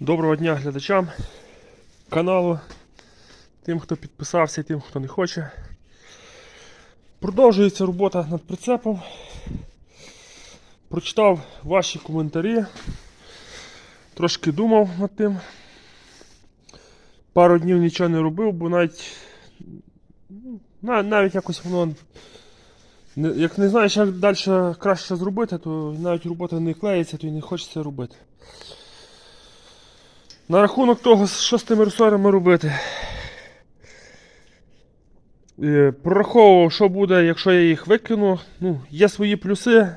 Доброго дня глядачам каналу, тим, хто підписався і тим, хто не хоче. Продовжується робота над прицепом. Прочитав ваші коментарі. Трошки думав над тим. Пару днів нічого не робив, бо навіть ну, навіть якось воно. Як не знаєш, як далі краще зробити, то навіть робота не клеїться, то і не хочеться робити. На рахунок того, що з тими ресорами робити. Е, Прораховував, що буде, якщо я їх викину. Ну, є свої плюси,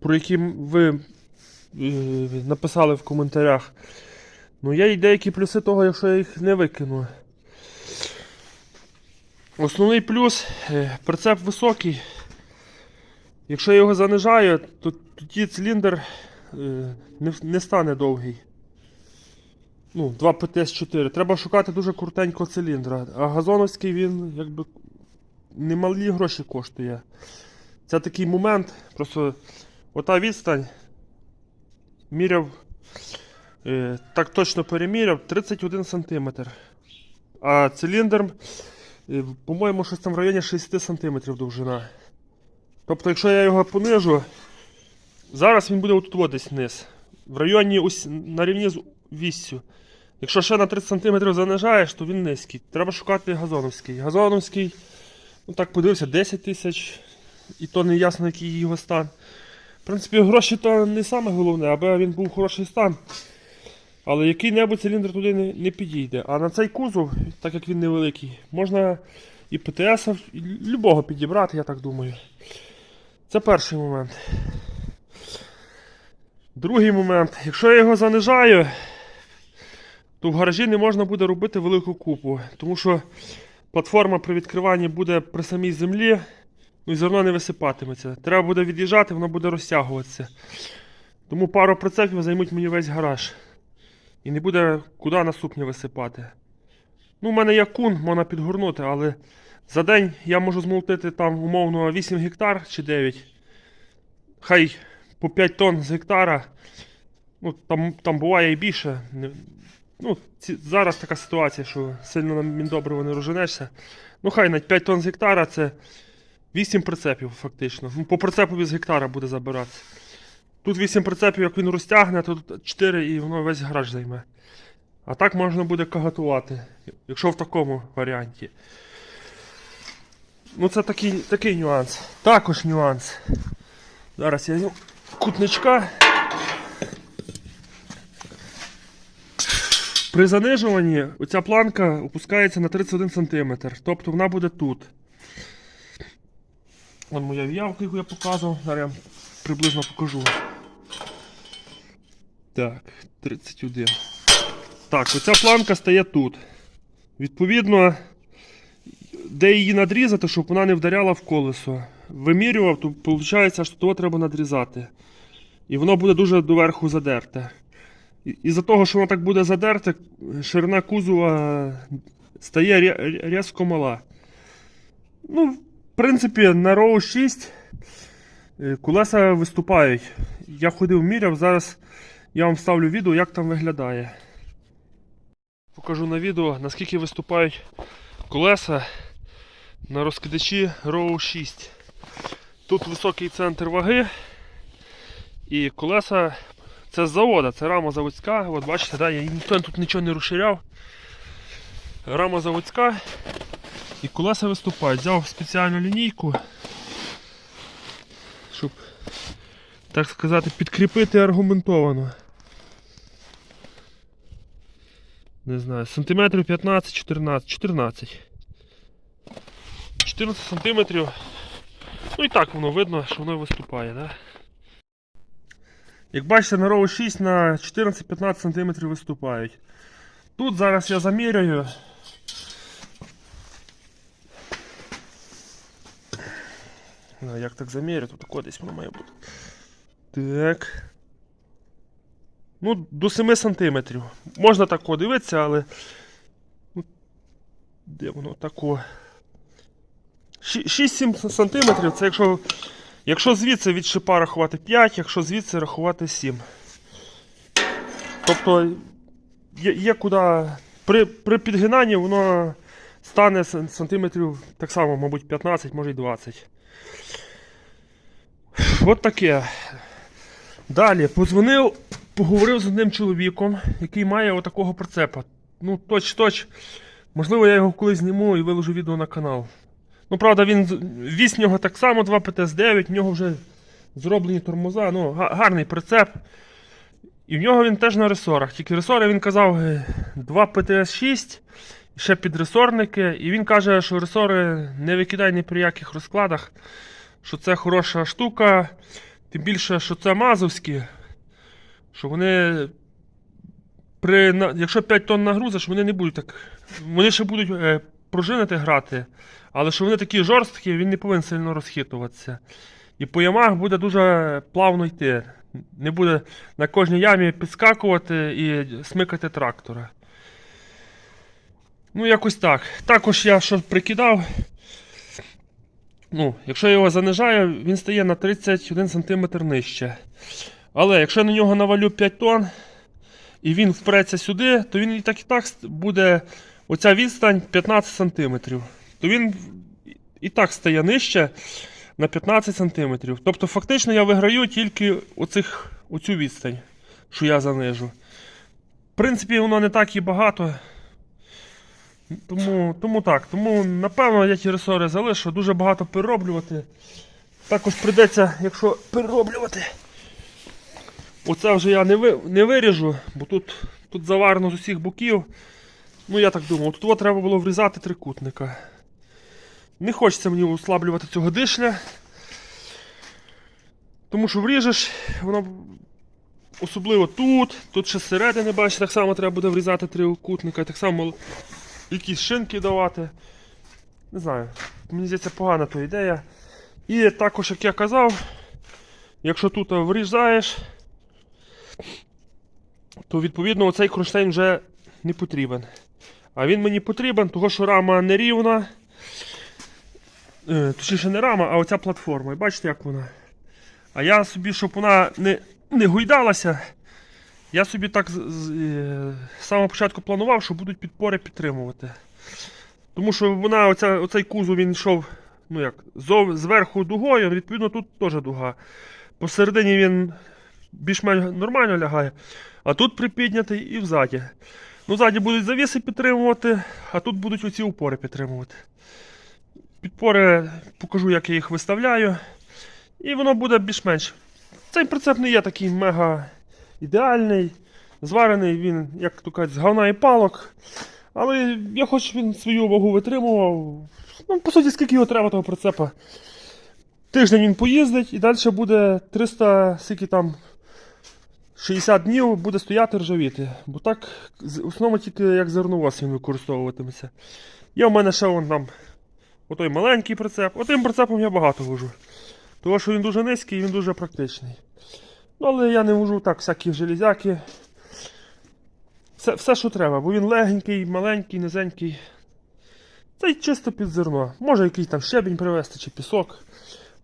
про які ви е, написали в коментарях. Ну, є і деякі плюси того, якщо я їх не викину. Основний плюс е, прицеп високий. Якщо я його занижаю, то тоді циліндр не стане довгий. Ну, 2 ПТС-4. Треба шукати дуже крутенького циліндра. А газоновський він якби немалі гроші коштує. Це такий момент. Просто ота відстань міряв. Е, так точно переміряв 31 см. А циліндр, е, по-моєму, щось там в районі 60 см довжина. Тобто, якщо я його понижу, зараз він буде отут десь вниз. В районі на рівні з віссю. Якщо ще на 30 см занижаєш, то він низький. Треба шукати газоновський. Газоновський, ну так подивився, 10 тисяч, і то не ясно, який його стан. В принципі, гроші то не саме головне, аби він був хороший стан. Але який-небудь циліндр туди не, не підійде. А на цей кузов, так як він невеликий, можна і ПТС, і любого підібрати, я так думаю. Це перший момент. Другий момент. Якщо я його занижаю, то в гаражі не можна буде робити велику купу, тому що платформа при відкриванні буде при самій землі, ну і зерно не висипатиметься. Треба буде від'їжджати, воно буде розтягуватися. Тому пару прицепів займуть мені весь гараж. І не буде куди на сукні висипати. Ну, у мене є кун, можна підгорнути, але за день я можу змолотити там умовно 8 гектар чи 9. Хай по 5 тонн з гектара. Ну, там, там буває і більше. Ну, ці, зараз така ситуація, що сильно на міндобриво не розженешся. Ну, хай навіть 5 тонн з гектара це 8 прицепів, фактично. Ну, по прицепові з гектара буде забиратися. Тут 8 прицепів, як він розтягне, то тут 4 і воно весь гараж займе. А так можна буде кагатувати, якщо в такому варіанті. Ну, це такий, такий нюанс. Також нюанс. Зараз я кутничка. При занижуванні оця планка опускається на 31 см. Тобто вона буде тут. Вон моя в'явка, яку я показував. Зараз я приблизно покажу. Так, 31. Так, оця планка стає тут. Відповідно, де її надрізати, щоб вона не вдаряла в колесо. Вимірював, то виходить, що того треба надрізати. І воно буде дуже доверху задерте. Із-за того, що воно так буде задерте, ширина кузова стає різко мала. Ну, в принципі, на Row 6 е, колеса виступають. Я ходив міряв, зараз я вам ставлю відео, як там виглядає. Покажу на відео, наскільки виступають колеса на розкидачі Row 6. Тут високий центр ваги. І колеса це з завода, це рама заводська. От бачите, да, я ніхто тут нічого не розширяв. Рама заводська. І колеса виступають. Взяв спеціальну лінійку, щоб, так сказати, підкріпити аргументовано. Не знаю, сантиметрів 15-14. 14. 14 сантиметрів. Ну і так воно видно, що воно виступає, да? Як бачите, на Row 6 на 14-15 см виступають. Тут зараз я заміряю. А, Як так замірю, тут тако десь воно має бути. Так. Ну, до 7 см. Можна тако дивитися, але. Ну, де воно тако? 6-7 см це якщо. Якщо звідси від шипа рахувати 5, якщо звідси рахувати 7. Тобто є, є куди. При, при підгинанні воно стане сантиметрів так само, мабуть, 15, може й 20. От таке. Далі позвонив, поговорив з одним чоловіком, який має отакого прицепа. Ну, точ-точ. Можливо, я його колись зніму і виложу відео на канал. Ну, правда, він вісь нього так само 2 ПТС-9, в нього вже зроблені тормоза, ну, гарний прицеп. І в нього він теж на ресорах. Тільки ресори він казав е, 2 ПТС-6, ще підресорники. І він каже, що ресори не викидай ні при яких розкладах, що це хороша штука. Тим більше, що це мазовські, що вони. При, якщо 5 тонн нагрузиш, вони не будуть так. Вони ще будуть е, пружинити грати, але що вони такі жорсткі, він не повинен сильно розхитуватися. І по ямах буде дуже плавно йти. Не буде на кожній ямі підскакувати і смикати трактора. Ну, якось так. Також я що прикидав. Ну, якщо я його занижаю, він стає на 31 см нижче. Але якщо я на нього навалю 5 тонн і він впреться сюди, то він і так і так буде оця відстань 15 см. То він і так стає нижче на 15 см. Тобто, фактично я виграю тільки оцих, оцю відстань, що я занижу. В принципі, воно не так і багато. Тому, тому так. Тому, напевно, я ті ресори залишу, дуже багато перероблювати. Також прийдеться, якщо перероблювати. Оце вже я не, ви, не виріжу, бо тут, тут заварено з усіх боків. Ну, я так думав, тут треба було врізати трикутника. Не хочеться мені ослаблювати цього дишля. Тому що вріжеш, воно особливо тут, тут ще зсередини, бачите, так само треба буде врізати трикутника, так само якісь шинки давати. Не знаю, мені здається, погана то ідея. І також, як я казав, якщо тут врізаєш, то відповідно оцей кронштейн вже не потрібен. А він мені потрібен, тому що рама нерівна. Е, Точніше не рама, а оця платформа. І бачите, як вона. А я собі, щоб вона не, не гойдалася, я собі так з, з, е, з самого початку планував, що будуть підпори підтримувати. Тому що вона, оця, оцей кузов він йшов ну як, зов, зверху дугою, відповідно тут теж дуга. Посередині він більш-менш нормально лягає, а тут припіднятий і взаді. Ну, ззаді будуть завіси підтримувати, а тут будуть оці упори підтримувати. Підпори покажу, як я їх виставляю. І воно буде більш-менш. Цей прицеп не є такий мега ідеальний. Зварений він, як то кажуть, з говна і палок. Але я хочу, щоб він свою вагу витримував. Ну, по суті, скільки його треба того прицепа. Тиждень він поїздить і далі буде 300, скільки там 60 днів буде стояти ржавіти. Бо так, в основному тільки як зерновоз він використовуватиметься. Є в мене ще вон там отой маленький прицеп. Отим прицепом я багато вожу. Тому що він дуже низький і він дуже практичний. Ну, але я не вожу так, всякі железяки. Все, все, що треба, бо він легенький, маленький, низенький. Це й чисто під зерно. Може якийсь там щебінь привезти чи пісок.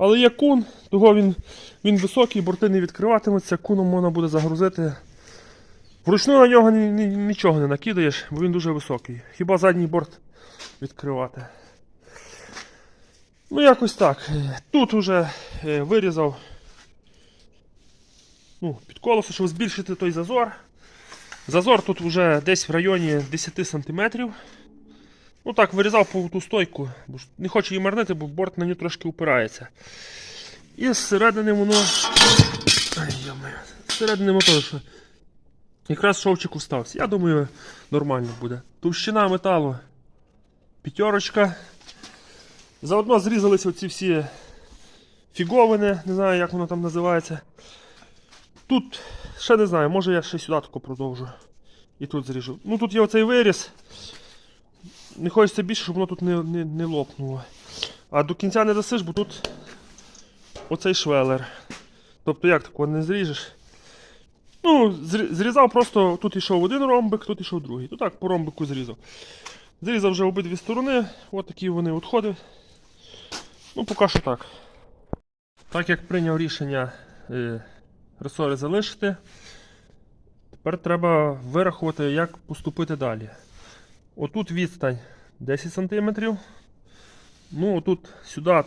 Але є кун, того він, він високий, борти не відкриватимуться, куном можна буде загрузити. Вручну на нього ні, ні- нічого не накидаєш, бо він дуже високий. Хіба задній борт відкривати. Ну, якось так. Тут уже е, вирізав ну, під колесо, щоб збільшити той зазор. Зазор тут вже десь в районі 10 см. Ну так, вирізав по ту стойку, бо не хочу її марнити, бо борт на нього трошки упирається. І зсередини воно. Зсередини мотор, що якраз шовчик устався. Я думаю, нормально буде. Товщина металу п'ятерочка. Заодно зрізалися оці всі фіговини, не знаю, як воно там називається. Тут ще не знаю, може я ще сюди продовжу. І тут зріжу. Ну тут є оцей виріз. Не хочеться більше, щоб воно тут не, не, не лопнуло. А до кінця не досиш, бо тут оцей швелер. Тобто як такого не зріжеш? Ну, зрізав просто, тут йшов один ромбик, тут йшов другий. То так, по ромбику зрізав. Зрізав вже обидві сторони, от такі вони відходи. Ну, поки що так. Так як прийняв рішення е, ресори залишити, Тепер треба вирахувати, як поступити далі. Отут відстань 10 см. Ну, отут сюди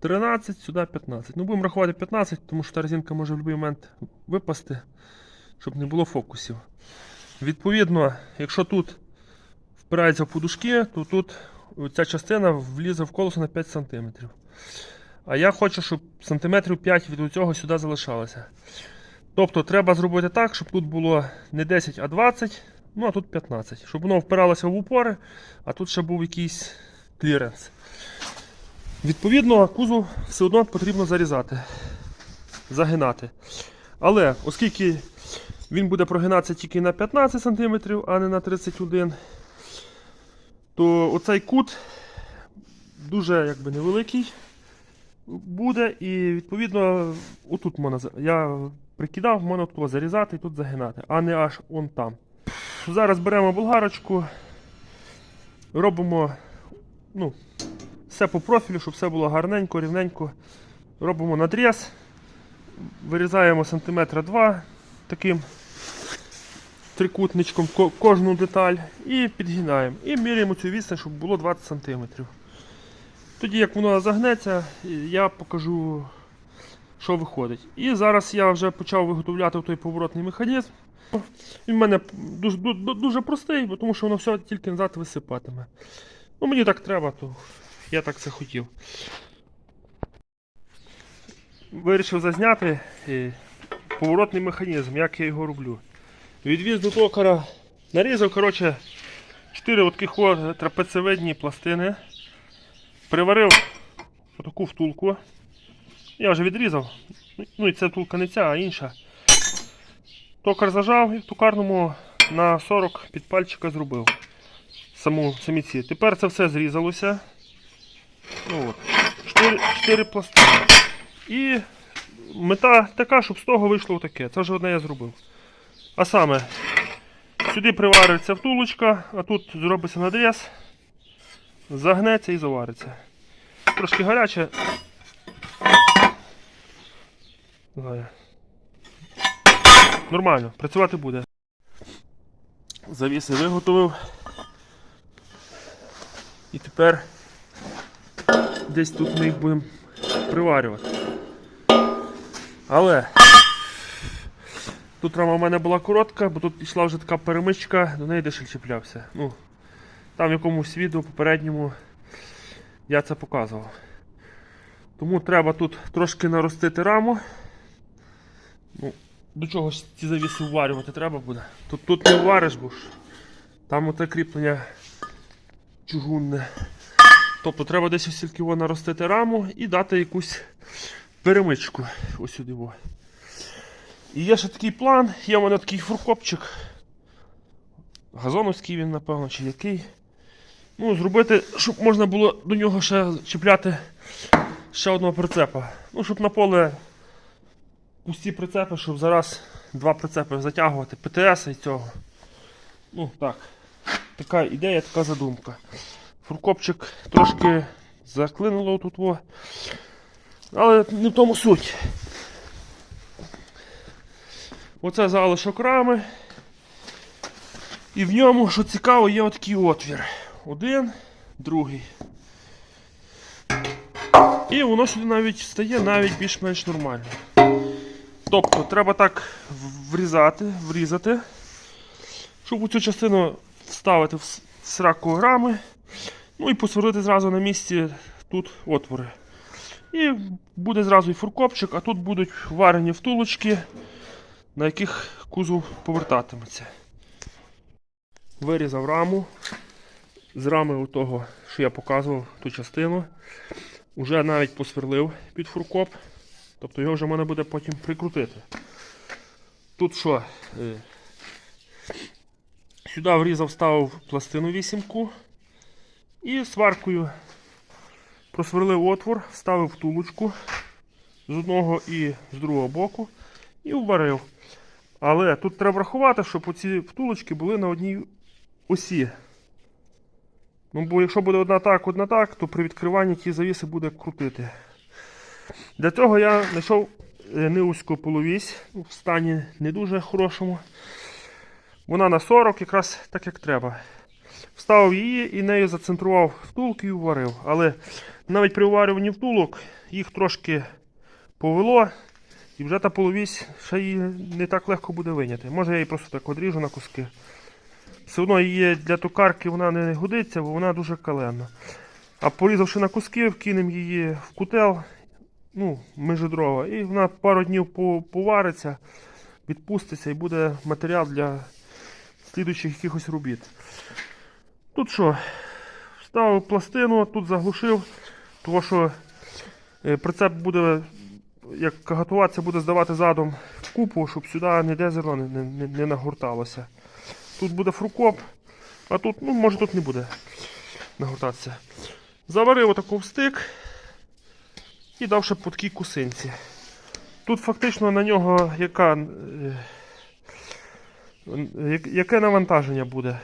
13, сюди 15. Ну, будемо рахувати 15, тому що та резинка може в будь-який момент випасти, щоб не було фокусів. Відповідно, якщо тут впирається в подушки, то тут ця частина влізе в колесо на 5 см. А я хочу, щоб сантиметрів 5 від цього сюди залишалося. Тобто треба зробити так, щоб тут було не 10, а 20, ну а тут 15. Щоб воно впиралося в упори, а тут ще був якийсь кліренс. Відповідно, кузов все одно потрібно зарізати, загинати. Але оскільки він буде прогинатися тільки на 15 см, а не на 31 то оцей кут дуже якби, невеликий буде. І відповідно, отут можна, я прикидав, можна тут зарізати і тут загинати, а не аж он там. Зараз беремо болгарочку, робимо ну, все по профілю, щоб все було гарненько, рівненько. Робимо надріз, вирізаємо сантиметра 2 таким трикутничком кожну деталь і підгинаємо. І міряємо цю відстань, щоб було 20 см. Тоді, як воно загнеться, я покажу, що виходить. І зараз я вже почав виготовляти той поворотний механізм. Він в мене дуже, ду- дуже простий, тому що воно все тільки назад висипатиме. Ну, мені так треба, то я так це хотів. Вирішив зазняти е, поворотний механізм, як я його роблю. Відвіз до токара, нарізав, коротше, 4 таких трапецевидні пластини. Приварив таку втулку. Я вже відрізав. Ну і ця втулка не ця, а інша. Токар зажав і в токарному на 40 під пальчика зробив. Саму, самі. Тепер це все зрізалося. Ну, от. 4, 4 пластини. І мета така, щоб з того вийшло таке. Це вже одне я зробив. А саме, сюди привариться втулочка, а тут зробиться надріз, загнеться і завариться. Трошки гаряче. Нормально, працювати буде. Завіси виготовив. І тепер десь тут ми їх будемо приварювати. Але Тут рама в мене була коротка, бо тут йшла вже така перемичка, до неї дешель чіплявся. Ну, там в якомусь відео попередньому я це показував. Тому треба тут трошки наростити раму. Ну, До чого ж ці завіси вварювати треба буде. Тут тут не ввариш, бо ж там оте кріплення чугунне. Тобто треба десь ось тільки наростити раму і дати якусь перемичку. Ось сюди. І є ще такий план, є в мене такий фуркопчик. Газоновський він, напевно, чи який. Ну, зробити, щоб можна було до нього ще чіпляти ще одного прицепа. Ну, щоб на поле пусті прицепи, щоб зараз два прицепи затягувати, ПТС і цього. Ну, так. Така ідея, така задумка. Фуркопчик трошки заклинуло тут. Во. Але не в тому суть. Оце залишок рами. І в ньому, що цікаво, є отакий отвір. Один, другий. І воно сюди навіть стає навіть більш-менш нормально. Тобто треба так врізати, врізати, щоб у цю частину вставити в сраку рами. Ну і посверлити зразу на місці тут отвори. І буде зразу і фуркопчик, а тут будуть варені втулочки на яких кузов повертатиметься. Вирізав раму. З рами того, що я показував, ту частину. Уже навіть посверлив під фуркоп. Тобто його вже можна буде потім прикрутити. Тут що? Е, Сюди врізав, ставив пластину вісімку і сваркою просверлив отвор, вставив втулочку з одного і з другого боку і вварив. Але тут треба врахувати, щоб оці втулочки були на одній осі. Ну, бо якщо буде одна так, одна так, то при відкриванні ті завіси буде крутити. Для цього я знайшов е, неузьку половісь в стані не дуже хорошому. Вона на 40, якраз так як треба. Вставив її і нею зацентрував втулки і варив. Але навіть при уварюванні втулок їх трошки повело, і вже та половісь ще її не так легко буде виняти. Може я її просто так одріжу на куски. Все одно її для токарки вона не годиться, бо вона дуже каленна. А порізавши на куски, вкинемо її в кутел, ну, межедрова, і вона пару днів повариться, відпуститься і буде матеріал для слідуючих якихось робіт. Тут що? Вставив пластину, тут заглушив, тому що е, прицеп буде, як готуватися, буде здавати задом в купу, щоб сюди ніде зерно не, не, не- нагорталося. Тут буде фрукоп, а тут, ну, може тут не буде нагортатися. Заварив отаку в стик і дав ще по такій кусинці. Тут фактично на нього яка, е, яке навантаження буде.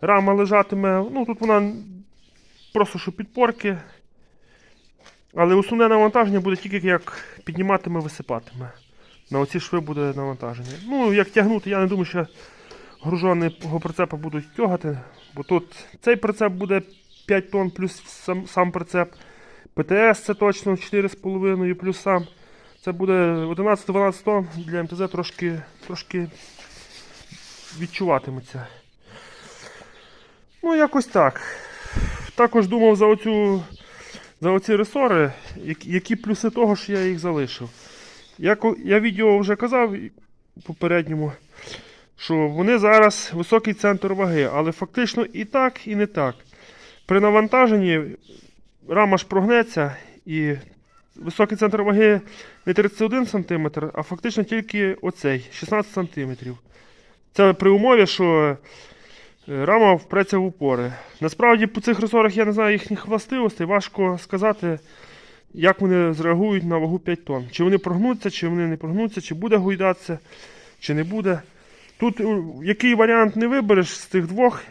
Рама лежатиме, ну тут вона просто що підпорки. Але основне навантаження буде тільки як підніматиме, висипатиме. На оці шви буде навантаження. Ну, як тягнути, я не думаю, що груженого прицепа будуть тягати, бо тут цей прицеп буде 5 тонн плюс сам, сам прицеп. ПТС це точно 4,5 плюс сам. Це буде 11-12 тонн для МТЗ трошки, трошки відчуватиметься. Ну, якось так. Також думав за оцю. За оці ресори, які, плюси того, що я їх залишив. Як я відео вже казав попередньому, що вони зараз високий центр ваги, але фактично і так, і не так. При навантаженні рама ж прогнеться і високий центр ваги не 31 см, а фактично тільки оцей 16 см. Це при умові, що е, рама впреться в упори. Насправді по цих ресорах я не знаю їхніх властивостей, важко сказати, як вони зреагують на вагу 5 тонн. Чи вони прогнуться, чи вони не прогнуться, чи буде гойдатися, чи не буде. Тут е, який варіант не вибереш з цих двох,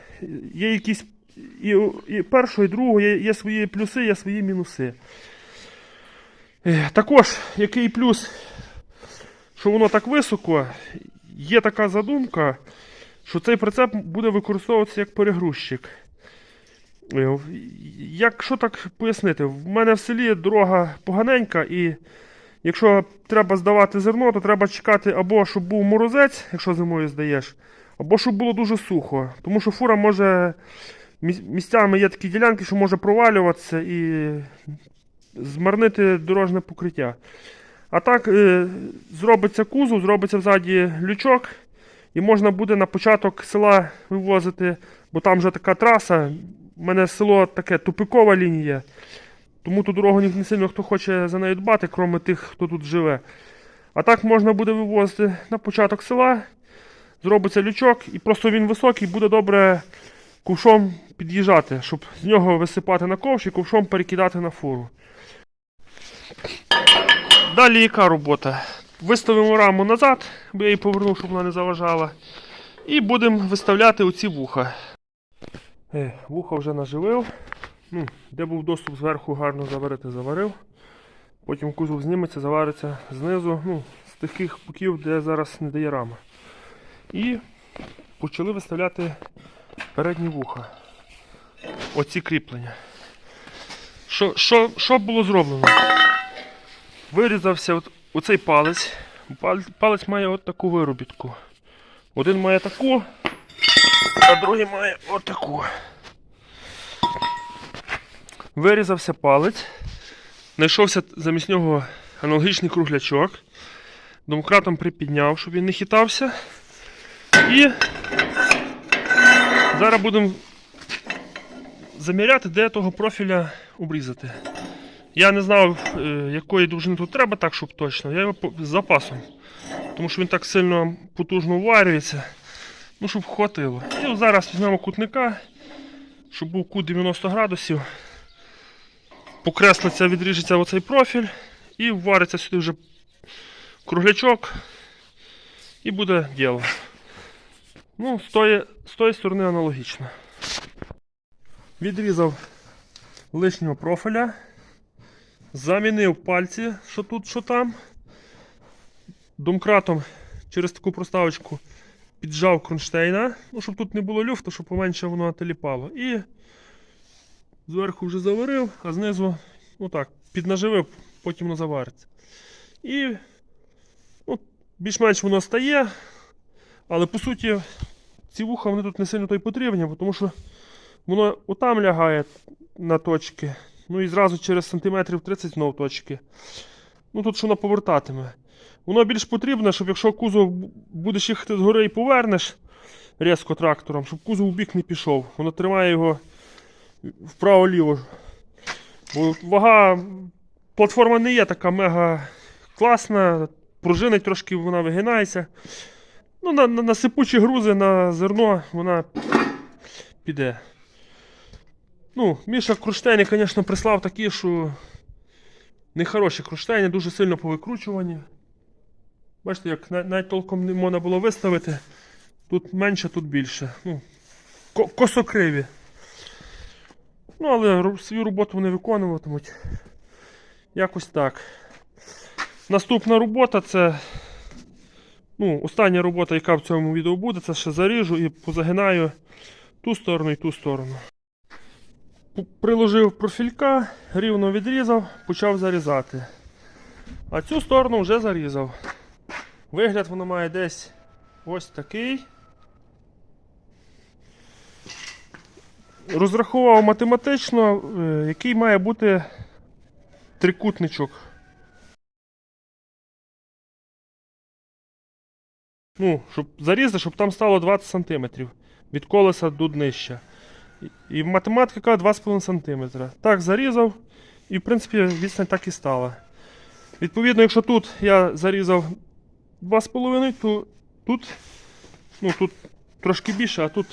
є якісь і, і першого, і другого є, є свої плюси, є свої мінуси. Е, Також, який плюс, що воно так високо, є така задумка, що цей прицеп буде використовуватися як перегрузчик. Е, Якщо так пояснити, в мене в селі дорога поганенька, і якщо треба здавати зерно, то треба чекати або щоб був морозець, якщо зимою здаєш, або щоб було дуже сухо. Тому що фура може місцями є такі ділянки, що може провалюватися і змарнити дорожне покриття. А так е, зробиться кузов, зробиться взаді лючок, і можна буде на початок села вивозити, бо там вже така траса. У мене село таке тупикова лінія, тому ту дорогу не сильно хто хоче за нею дбати, крім тих, хто тут живе. А так можна буде вивозити на початок села, зробиться лючок, і просто він високий, буде добре ковшом під'їжджати, щоб з нього висипати на ковш і ковшом перекидати на фуру. Далі яка робота? Виставимо раму назад, бо я її повернув, щоб вона не заважала. І будемо виставляти оці вуха. Е, вуха вже наживив. Ну, де був доступ зверху гарно заварити, заварив. Потім кузов зніметься, завариться знизу, ну, з таких боків, де зараз не дає рама. І почали виставляти передні вуха. Оці кріплення. Що, що, що було зроблено? Вирізався от, оцей палець. Пал- Палець має от таку виробітку. Один має таку, а другий має отаку. Вирізався палець. Знайшовся замість нього аналогічний круглячок. Домкратом припідняв, щоб він не хитався. І зараз будемо заміряти, де того профіля обрізати. Я не знав, е, якої довжини тут треба, так, щоб точно. Я його з запасом. Тому що він так сильно потужно варюється. Ну, щоб хватило. І зараз візьмемо кутника, щоб був кут 90 градусів. Покреслиться, відріжеться оцей профіль і вариться сюди вже круглячок. І буде діло. Ну, з тої, з тої сторони аналогічно. Відрізав лишнього профіля. Замінив пальці, що тут, що там. Домкратом через таку проставочку піджав кронштейна, ну, щоб тут не було люфту, щоб поменше воно теліпало. І зверху вже заварив, а знизу, ну так, піднаживив, потім воно завариться. І ну, більш-менш воно стає, але по суті ці вуха вони тут не сильно то й потрібні, тому що воно отам лягає на точки. Ну і зразу через сантиметрів 30 знов точки. Ну тут що воно повертатиме. Воно більш потрібно, щоб якщо кузов бу- будеш їхати згори і повернеш різко трактором, щоб кузов у бік не пішов. Воно тримає його вправо-ліво. Бо вага платформа не є така мега класна, пружинить трошки вона вигинається. Ну, на, на, на сипучі грузи, на зерно вона піде. Ну, Міша кронштейни, звісно, прислав такі, що нехороші кронштейни, дуже сильно повикручувані. Бачите, як навіть толком не можна було виставити. Тут менше, тут більше. Ну, косокриві. Ну, але свою роботу вони виконуватимуть. Якось так. Наступна робота це. Ну, остання робота, яка в цьому відео буде, це ще заріжу і позагинаю ту сторону і ту сторону. Приложив профілька, рівно відрізав, почав зарізати. А цю сторону вже зарізав. Вигляд воно має десь ось такий. Розрахував математично, е, який має бути трикутничок. Ну, щоб зарізати, щоб там стало 20 см від колеса до днища. І- математика каже 2,5 см. Так, зарізав, і в принципі відстань так і стала. Відповідно, якщо тут я зарізав 2,5, то тут, ну, тут трошки більше, а тут,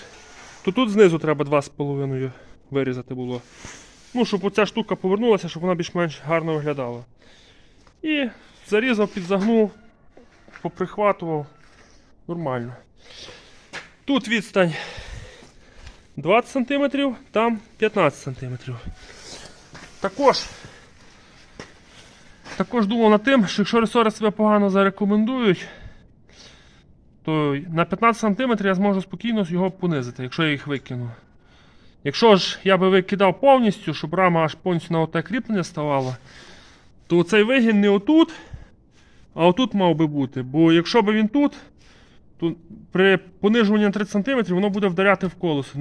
то тут знизу треба 2,5 вирізати було. Ну, щоб оця штука повернулася, щоб вона більш-менш гарно виглядала. І зарізав, підзагнув, поприхватував. Нормально. Тут відстань 20 см, там 15 см. Також, також думав над тим, що якщо ресори себе погано зарекомендують, то на 15 см я зможу спокійно його понизити, якщо я їх викину. Якщо ж я би викидав повністю, щоб рама аж повністю на оте кріплення ставала, то цей вигін не отут, а отут мав би бути. Бо якщо б він тут, при понижуванні на 30 см воно буде вдаряти в колесо.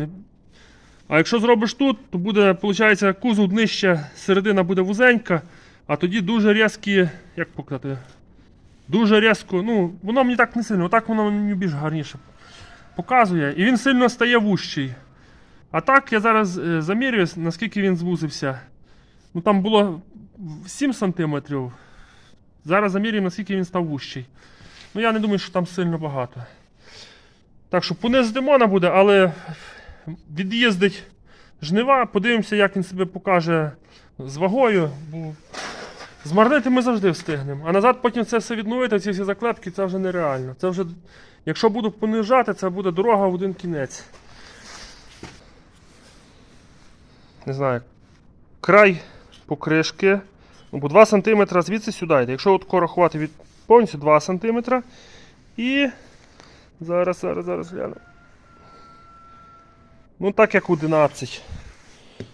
А якщо зробиш тут, то буде, виходить, кузов нижче, середина буде вузенька, а тоді дуже різкі, як показати, дуже різко, ну, воно мені так не сильно, отак воно мені більш гарніше показує. І він сильно стає вущий. А так я зараз е, замірюю, наскільки він звузився. Ну там було 7 см. Зараз замірюємо, наскільки він став вущий. Ну я не думаю, що там сильно багато. Так що понизити можна буде, але від'їздить жнива, подивимося, як він себе покаже з вагою. Бо змарнити ми завжди встигнемо. А назад потім це все відновити, ці всі заклепки, це вже нереально. Це вже, якщо буду понижати, це буде дорога в один кінець. Не знаю. Край покришки. Ну, бо 2 см звідси сюди йде. Якщо от рахувати від повністю 2 см. І. Зараз, зараз, зараз гляну. Ну так як 11.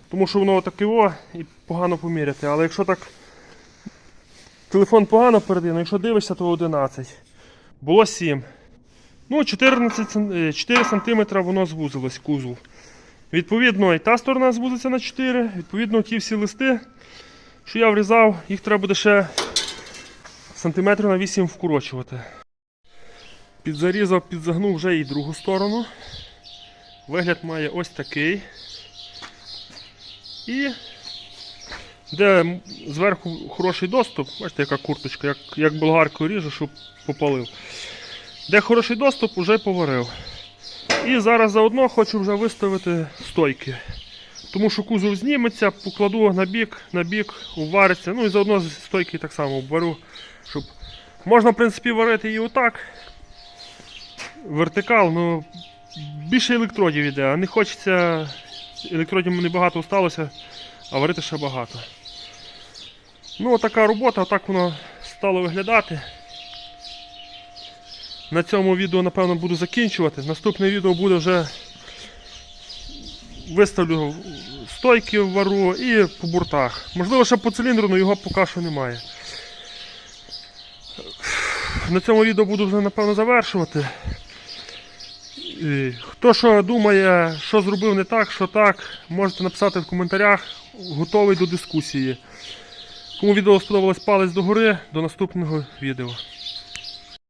Тому що воно таке о і погано поміряти. Але якщо так. Телефон погано передає, ну якщо дивишся, то 11. Було 7. Ну, 14, е, 4 см воно звузилось кузов. Відповідно, і та сторона звузиться на 4. Відповідно, ті всі листи, що я врізав, їх треба буде ще сантиметрів на 8 вкорочувати. Підзарізав, підзагнув вже і другу сторону. Вигляд має ось такий. І де зверху хороший доступ, бачите, яка курточка, як, як болгаркою ріжу, щоб попалив. Де хороший доступ, вже поварив. І зараз заодно хочу вже виставити стойки. Тому що кузов зніметься, покладу на бік, на бік, увариться. Ну і заодно з стойки так само обварю, щоб. Можна, в принципі, варити і отак. Вертикал, ну більше електродів іде, а не хочеться. Електродів небагато осталося, а варити ще багато. Ну, така робота, отак воно стало виглядати. на цьому відео, напевно, буду закінчувати. Наступне відео буде вже виставлю стойки в вару і по буртах. Можливо, ще по циліндру, але його поки що немає. На цьому відео буду вже напевно завершувати. І Хто що думає, що зробив не так, що так, можете написати в коментарях. Готовий до дискусії. Кому відео сподобалось палець догори, до наступного відео.